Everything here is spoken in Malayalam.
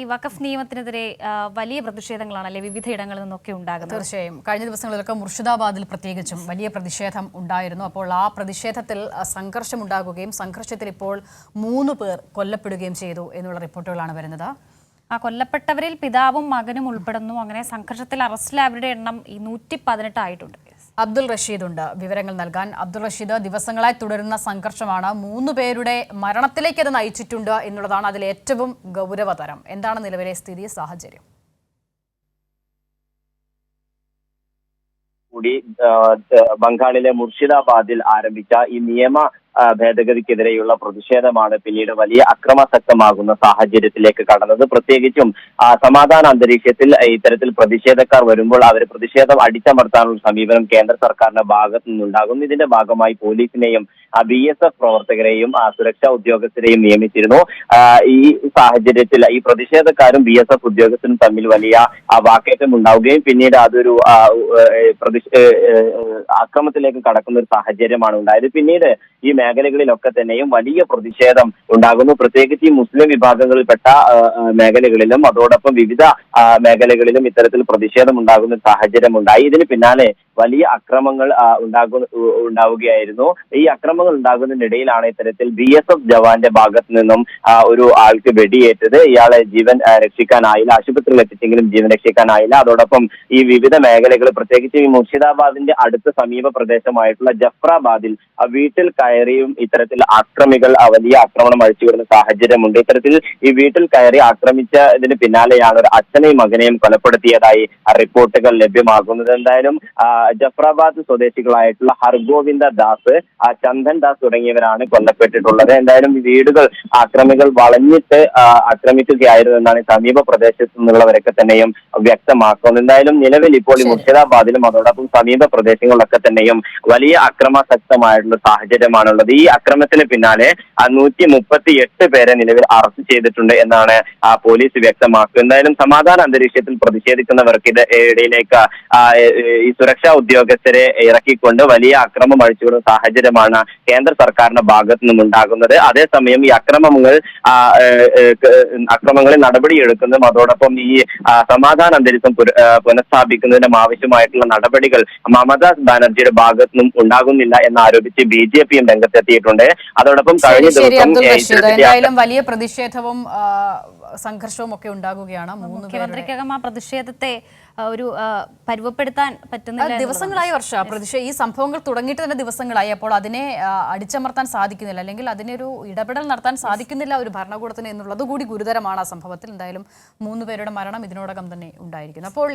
ഈ വഖഫ് നിയമത്തിനെതിരെ വലിയ പ്രതിഷേധങ്ങളാണ് പ്രതിഷേധങ്ങളാണല്ലേ വിവിധ ഇടങ്ങളിൽ നിന്നൊക്കെ ഉണ്ടാകുന്നത്? തീർച്ചയായും. കഴിഞ്ഞ ദിവസങ്ങളിലൊക്കെ മുർഷിദാബാദിൽ പ്രത്യേകിച്ചും വലിയ പ്രതിഷേധം ഉണ്ടായിരുന്നു. അപ്പോൾ ആ പ്രതിഷേധത്തിൽ സംഘർഷം ഉണ്ടാകുകയും സംഘർഷത്തിൽ ഇപ്പോൾ മൂന്ന് പേർ കൊല്ലപ്പെടുകയും ചെയ്തു എന്നുള്ള റിപ്പോർട്ടുകളാണ് വരുന്നത്. ആ കൊല്ലപ്പെട്ടവരിൽ പിതാവും മകനും ഉൾപ്പെടുന്നു. അങ്ങനെ സംഘർഷത്തിൽ അറസ്റ്റിലായവരുടെ എണ്ണം ഈ നൂറ്റി പതിനെട്ട് ആയിട്ടുണ്ട്. അബ്ദുൾ റഷീദ് ഉണ്ട്. വിവരങ്ങൾ നൽകാൻ അബ്ദുൾ റഷീദ് ദിവസങ്ങളായി തുടരുന്ന സംഘർഷമാണ്. മൂന്ന് പേരുടെ മരണത്തിലേക്ക് അത് നയിച്ചിട്ടുണ്ട് എന്നുള്ളതാണ് അതിൽ ഏറ്റവും ഗൗരവതരം. എന്താണ് നിലവിലെ സ്ഥിതി സാഹചര്യം? കൂടി ബംഗാളിലെ മുർഷിദാബാദിൽ ആരംഭിച്ച ഈ നിയമ ഭേദഗതിക്കെതിരെയുള്ള പ്രതിഷേധമാണ് പിന്നീട് വലിയ അക്രമാസക്തമാകുന്ന സാഹചര്യത്തിലേക്ക് കടന്നത്. പ്രത്യേകിച്ചും സമാധാന അന്തരീക്ഷത്തിൽ ഇത്തരത്തിൽ പ്രതിഷേധക്കാർ വരുമ്പോൾ അവർ പ്രതിഷേധം അടിച്ചമർത്താനുള്ള സമീപനം കേന്ദ്ര സർക്കാരിന്റെ ഭാഗത്തു നിന്നുണ്ടാകും ഇതിന്റെ ഭാഗമായി പോലീസിനെയും ബി എസ് എഫ് പ്രവർത്തകരെയും സുരക്ഷാ ഉദ്യോഗസ്ഥരെയും നിയമിച്ചിരുന്നു. ഈ സാഹചര്യത്തിൽ ഈ പ്രതിഷേധക്കാരും ബി എസ് എഫ് ഉദ്യോഗസ്ഥരും തമ്മിൽ വലിയ വാക്കേറ്റം ഉണ്ടാവുകയും പിന്നീട് അതൊരു അക്രമത്തിലേക്ക് കടക്കുന്ന ഒരു സാഹചര്യമാണ് ഉണ്ടായത്. പിന്നീട് ഈ മേഖലകളിലൊക്കെ തന്നെയും വലിയ പ്രതിഷേധം ഉണ്ടാകുന്നു. പ്രത്യേകിച്ച് ഈ മുസ്ലിം വിഭാഗങ്ങളിൽപ്പെട്ട മേഖലകളിലും അതോടൊപ്പം വിവിധ മേഖലകളിലും ഇത്തരത്തിൽ പ്രതിഷേധം ഉണ്ടാകുന്ന സാഹചര്യം ഉണ്ടായി ഇതിന് പിന്നാലെ വലിയ അക്രമങ്ങൾ ഉണ്ടാകു ഉണ്ടാവുകയായിരുന്നു. ഈ അക്രമങ്ങൾ ഉണ്ടാകുന്നതിനിടയിലാണ് ഇത്തരത്തിൽ ബി എസ് എഫ് ജവാന്റെ ഭാഗത്ത് നിന്നും ഒരു ആൾക്ക് വെടിയേറ്റത്. ഇയാളെ ജീവൻ രക്ഷിക്കാനായില്ല ആശുപത്രിയിൽ എത്തിച്ചെങ്കിലും ജീവൻ രക്ഷിക്കാനായില്ല അതോടൊപ്പം ഈ വിവിധ മേഖലകൾ പ്രത്യേകിച്ച് ഈ മുർഷിദാബാദിന്റെ അടുത്ത സമീപ പ്രദേശമായിട്ടുള്ള ജഫ്രാബാദിൽ ആ വീട്ടിൽ കയറിയും ഇത്തരത്തിൽ ആക്രമികൾ വലിയ ആക്രമണം അഴിച്ചുവിടുന്ന സാഹചര്യമുണ്ട്. ഇത്തരത്തിൽ ഈ വീട്ടിൽ കയറി ആക്രമിച്ചതിന് പിന്നാലെയാണ് ഒരു അച്ഛനെയും മകനെയും കൊലപ്പെടുത്തിയതായി റിപ്പോർട്ടുകൾ ലഭ്യമാകുന്നത്. എന്തായാലും ജഫ്രാബാദ് സ്വദേശികളായിട്ടുള്ള ഹർഗോവിന്ദ ദാസ് ചന്ദൻ ദാസ് തുടങ്ങിയവരാണ് കൊല്ലപ്പെട്ടിട്ടുള്ളത്. എന്തായാലും വീടുകൾ അക്രമികൾ വളഞ്ഞിട്ട് ആക്രമിക്കുകയായിരുന്നു എന്നാണ് സമീപ പ്രദേശത്തു നിന്നുള്ളവരൊക്കെ തന്നെയും വ്യക്തമാക്കുന്നത്. എന്തായാലും നിലവിൽ ഇപ്പോൾ ഈ മുർഷിദാബാദിലും അതോടൊപ്പം സമീപ പ്രദേശങ്ങളിലൊക്കെ തന്നെയും വലിയ അക്രമാസക്തമായിട്ടുള്ള സാഹചര്യമാണുള്ളത്. ഈ അക്രമത്തിന് പിന്നാലെ നൂറ്റി മുപ്പത്തി എട്ട് പേരെ നിലവിൽ അറസ്റ്റ് ചെയ്തിട്ടുണ്ട് എന്നാണ് പോലീസ് വ്യക്തമാക്കുന്നത്. എന്തായാലും സമാധാന അന്തരീക്ഷത്തിൽ പ്രതിഷേധിക്കുന്നവർക്ക് ഇത് ഇടയിലേക്ക് ഈ സുരക്ഷാ ഉദ്യോഗസ്ഥരെ ഇറക്കിക്കൊണ്ട് വലിയ അക്രമം അഴിച്ചുവിടുന്ന സാഹചര്യമാണ് കേന്ദ്ര സർക്കാരിന്റെ ഭാഗത്തു നിന്നും ഉണ്ടാകുന്നത്. അതേസമയം ഈ അക്രമങ്ങൾ അക്രമങ്ങളിൽ നടപടിയെടുക്കുന്നതും അതോടൊപ്പം ഈ സമാധാന അന്തരീക്ഷം പുനഃസ്ഥാപിക്കുന്നതിനും ആവശ്യമായിട്ടുള്ള നടപടികൾ മമതാ ബാനർജിയുടെ ഭാഗത്തു നിന്നും ഉണ്ടാകുന്നില്ല എന്നാരോപിച്ച് ബി ജെ പിയും രംഗത്തെത്തിയിട്ടുണ്ട്. അതോടൊപ്പം കഴിഞ്ഞ ദിവസം വലിയ പ്രതിഷേധവും സംഘർഷവും ഒക്കെ ഉണ്ടാകുകയാണ് മൂന്ന് മുഖ്യമന്ത്രിക്കകം ആ പ്രതിഷേധത്തെ ഒരു പരുവപ്പെടുത്താൻ പറ്റുന്നില്ല ദിവസങ്ങളായി വർഷ പ്രതിഷേധ ഈ സംഭവങ്ങൾ തുടങ്ങിയിട്ട് തന്നെ ദിവസങ്ങളായി. അപ്പോൾ അതിനെ അടിച്ചമർത്താൻ സാധിക്കുന്നില്ല. അല്ലെങ്കിൽ അതിനൊരു ഇടപെടൽ നടത്താൻ സാധിക്കുന്നില്ല ഒരു ഭരണകൂടത്തിന് എന്നുള്ളത് കൂടി ഗുരുതരമാണ് ആ സംഭവത്തിൽ. എന്തായാലും മൂന്ന് പേരുടെ മരണം ഇതിനോടകം തന്നെ ഉണ്ടായിരിക്കുന്നു. അപ്പോൾ